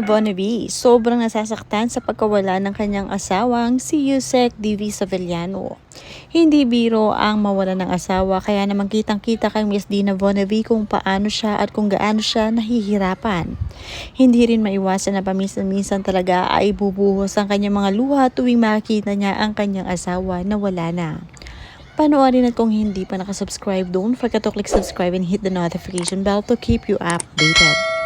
Dina Bonavi, sobrang nasasaktan sa pagkawala ng kanyang asawang si Yusek Divi Savellano. Hindi biro ang mawala ng asawa kaya naman kitang kita kay Miss Dina Bonavi kung paano siya at kung gaano siya nahihirapan. Hindi rin maiwasan na paminsan-minsan talaga ay bubuhos ang kanyang mga luha tuwing makikita niya ang kanyang asawa na wala na. Panoorin at kung hindi pa nakasubscribe, don't forget to click subscribe and hit the notification bell to keep you updated.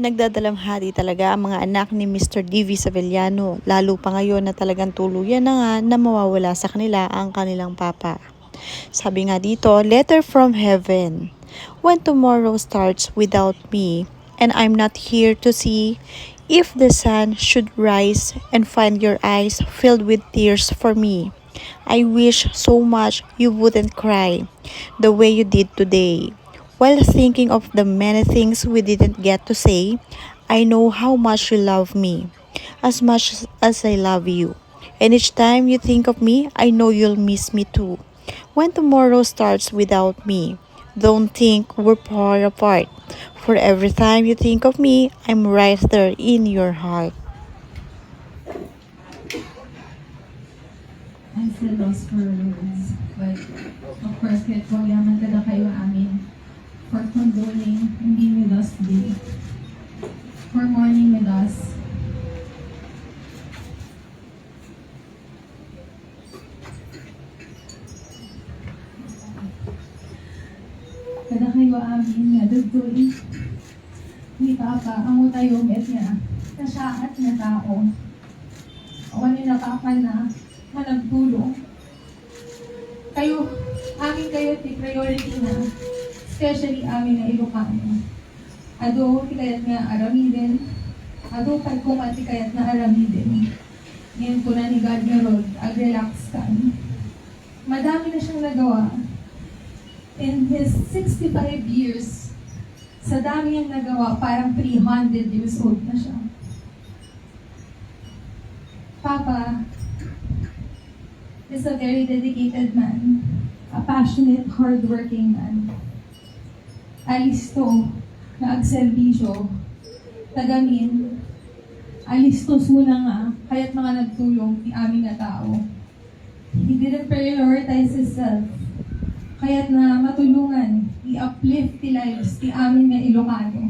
Nagdadalamhati talaga ang mga anak ni Mr. D.V. Savellano, lalo pa ngayon na talagang tuluyan na nga na mawawala sa kanila ang kanilang papa. Sabi nga dito, letter from heaven. When tomorrow starts without me, and I'm not here to see if the sun should rise and find your eyes filled with tears for me. I wish so much you wouldn't cry the way you did today. While thinking of the many things we didn't get to say, I know how much you love me, as much as I love you. And each time you think of me, I know you'll miss me too. When tomorrow starts without me, don't think we're far apart. For every time you think of me, I'm right there in your heart. I'm still lost for words. But, of course, po yaman ka kayo amin for condoling and being with us today. For mourning with us. Kada kayo amin nga dugdoy. Ni Papa, ang tayo met niya. Kasyaat na tao. Awan ni napapan na managtulong. Kayo, amin kayo priority na. Especially amin na Ilocano. Ado, tikayat nga aramidin. Ado, pagkumati kayat na aramidin. Ngayon ko na ni God nga Lord, ag-relax ka. Madami na siyang nagawa. In his 65 years, sa dami niyang nagawa, parang 300 years old na siya. Papa is a very dedicated man, a passionate, hardworking man. Alisto na agserbisyo, tagamin, alisto suna nga, kaya't mga nagtulong ti aming nga tao. He didn't prioritize himself, kaya't na matulungan, i-uplift ti lives ti amin nga Ilocano.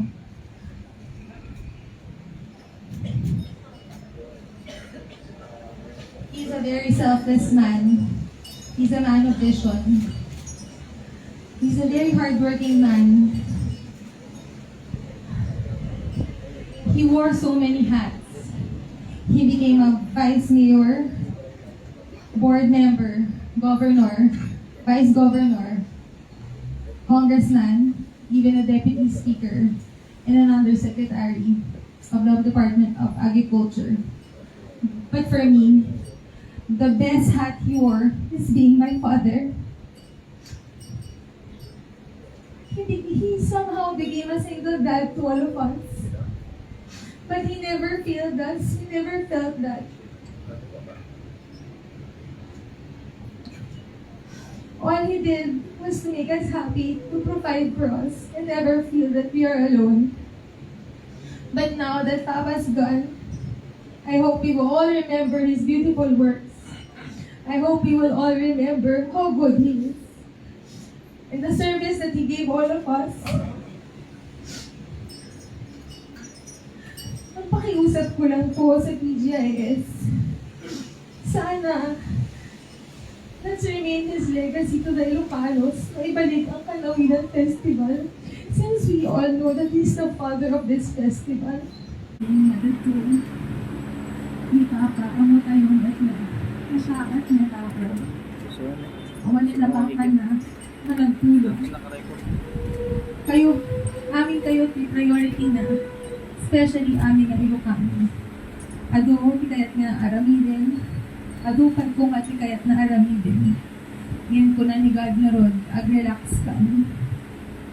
He's a very selfless man. He's a man of vision. He's a very hardworking man. He wore so many hats. He became a vice mayor, board member, governor, vice governor, congressman, even a deputy speaker, and an undersecretary of the Department of Agriculture. But for me, the best hat he wore is being my father. He, somehow became a single dad to all of us. But he never failed us. He never felt that. All he did was to make us happy, to provide for us, and never feel that we are alone. But now that Papa's gone, I hope we will all remember his beautiful works. I hope we will all remember how good he is. And the service that he gave all of us. Ang pakiusap ko lang po sa PGIS. Sana, let's remain his legacy to the Ilocanos na ibalik ang Kalawinan Festival since we all know that he's the father of this festival. Ni Papa, amo tayong na masakat na tao. Awan nila pakan na na nagtulong. Kayo, amin kayo priority na. Especially amin na Ilocano. Ado, kitayat nga aramidin. Adukan ko mati kaya't naaramidin. Ngayon ko na ni God na rod, ag-relax ka.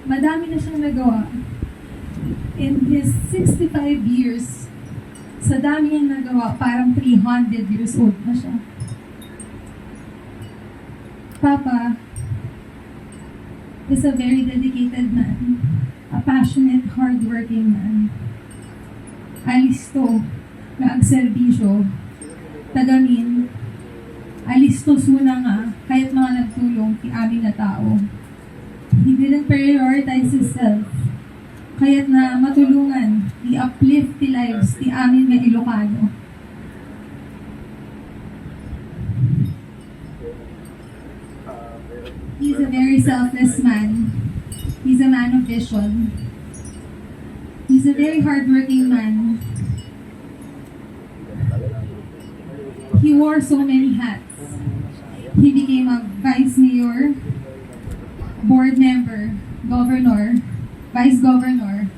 Madami na siyang nagawa. In his 65 years, sa dami niyang nagawa, parang 300 years old na siya. Papa is a very dedicated man, a passionate, hardworking man. Alisto, na agserbisyo, tagamin, alisto suna nga, kahit mga nagtulong, ti amin na tao. He didn't prioritize himself, kaya't na matulungan, i-uplift the lives ti amin nga Ilocano. Very selfless man. He's a man of vision. He's a very hardworking man. He wore so many hats. He became a vice mayor, board member, governor, vice governor,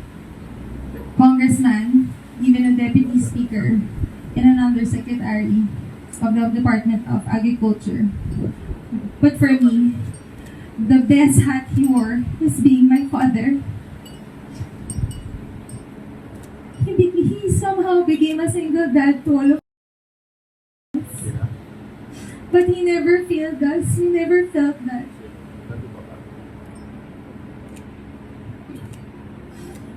congressman, even a deputy speaker, and an undersecretary of the Department of Agriculture. But for me, the best hat he wore is being my father. He, be- he somehow became a single dad to all of us. But he never failed us. He never felt that.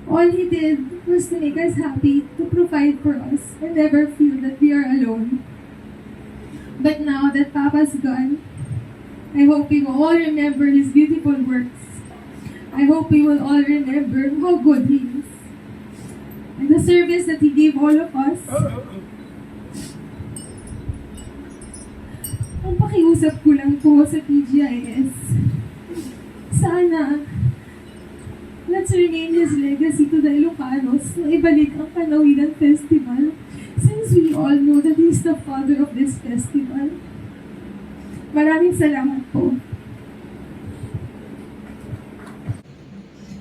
All he did was to make us happy, to provide for us, and never feel that we are alone. But now that Papa's gone, I hope we will all remember his beautiful works. I hope we will all remember how good he is. And the service that he gave all of us. Ang pakiusap ko lang po sa TGIS, sana let's remain his legacy to the Ilocanos na ibalik ang Panawinan Festival since we all know that he's the father of this festival. Maraming salamat po.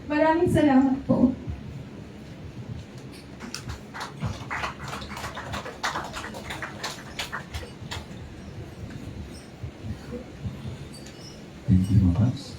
Maraming salamat po. Thank you, Mapas.